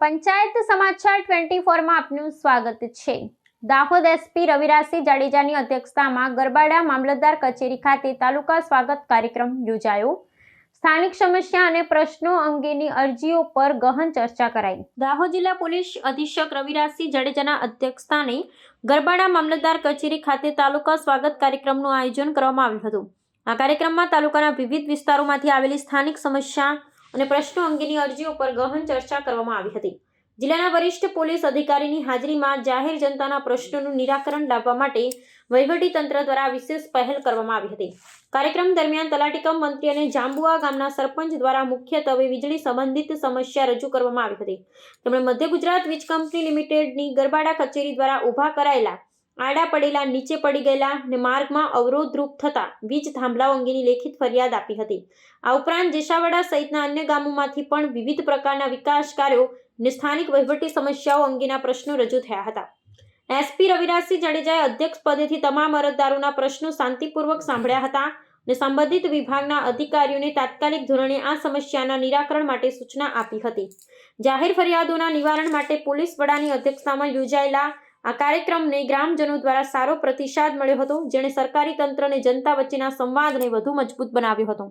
પંચાયત સમાચાર ટ્વેન્ટી ફોરમાં આપનું સ્વાગત છે. દાહોદ એસપી રવિરાજસિંહ જાડેજાની અધ્યક્ષતામાં ગરબાડા મામલતદાર કચેરી ખાતે તાલુકા સ્વાગત કાર્યક્રમ યોજાયો. સ્થાનિક સમસ્યા અને પ્રશ્નો અંગેની અરજીઓ પર ગહન ચર્ચા કરાઈ. દાહોદ જિલ્લા પોલીસ અધિક્ષક રવિરાજસિંહ જાડેજાના અધ્યક્ષસ્થાને ગરબાડા મામલતદાર કચેરી ખાતે તાલુકા સ્વાગત કાર્યક્રમનું આયોજન કરવામાં આવ્યું હતું. આ કાર્યક્રમમાં તાલુકાના વિવિધ વિસ્તારોમાંથી આવેલી સ્થાનિક સમસ્યા અને પ્રશ્નો અંગેની અરજીઓ પર ગહન ચર્ચા કરવામાં આવી હતી. જિલ્લાના વરિષ્ઠ પોલીસ અધિકારીની હાજરીમાં જાહેર જનતાના પ્રશ્નોનું નિરાકરણ લાવવા માટે વહીવટી તંત્ર દ્વારા વિશેષ પહેલ કરવામાં આવી હતી. કાર્યક્રમ દરમિયાન તલાટીકમ મંત્રી અને જાંબુઆ ગામના સરપંચ દ્વારા મુખ્યત્વે વીજળી સંબંધિત સમસ્યા રજૂ કરવામાં આવી હતી. તેમણે મધ્ય ગુજરાત વીજ કંપની લિમિટેડની ગરબાડા કચેરી દ્વારા ઊભા કરાયેલા આડા પડેલા, નીચે પડી ગયેલા ને માર્ગમાં અવરોધરૂપ થતા વીજ થાંભલાઓ અંગેની લેખિત ફરિયાદ આપી હતી. આ ઉપરાંત જેસાવાડા સહિતના અન્ય ગામોમાંથી પણ વિવિધ પ્રકારના વિકાસ કાર્યો ને સ્થાનિક વહીવટી સમસ્યાઓ અંગેના પ્રશ્નો રજૂ થયા હતા. એસપી રવિરાજસિંહ જાડેજાએ અધ્યક્ષ પદેથી તમામ અરજદારોના પ્રશ્નો શાંતિપૂર્વક સાંભળ્યા હતા અને સંબંધિત વિભાગના અધિકારીઓને તાત્કાલિક ધોરણે આ સમસ્યાના નિરાકરણ માટે સૂચના આપી હતી. જાહેર ફરિયાદોના નિવારણ માટે પોલીસ વડાની અધ્યક્ષતામાં યોજાયેલા આ કાર્યક્રમને ગ્રામજનો દ્વારા સારો પ્રતિસાદ મળ્યો હતો, જેણે સરકારી તંત્ર અને જનતા વચ્ચેના સંવાદને વધુ મજબૂત બનાવ્યો હતો.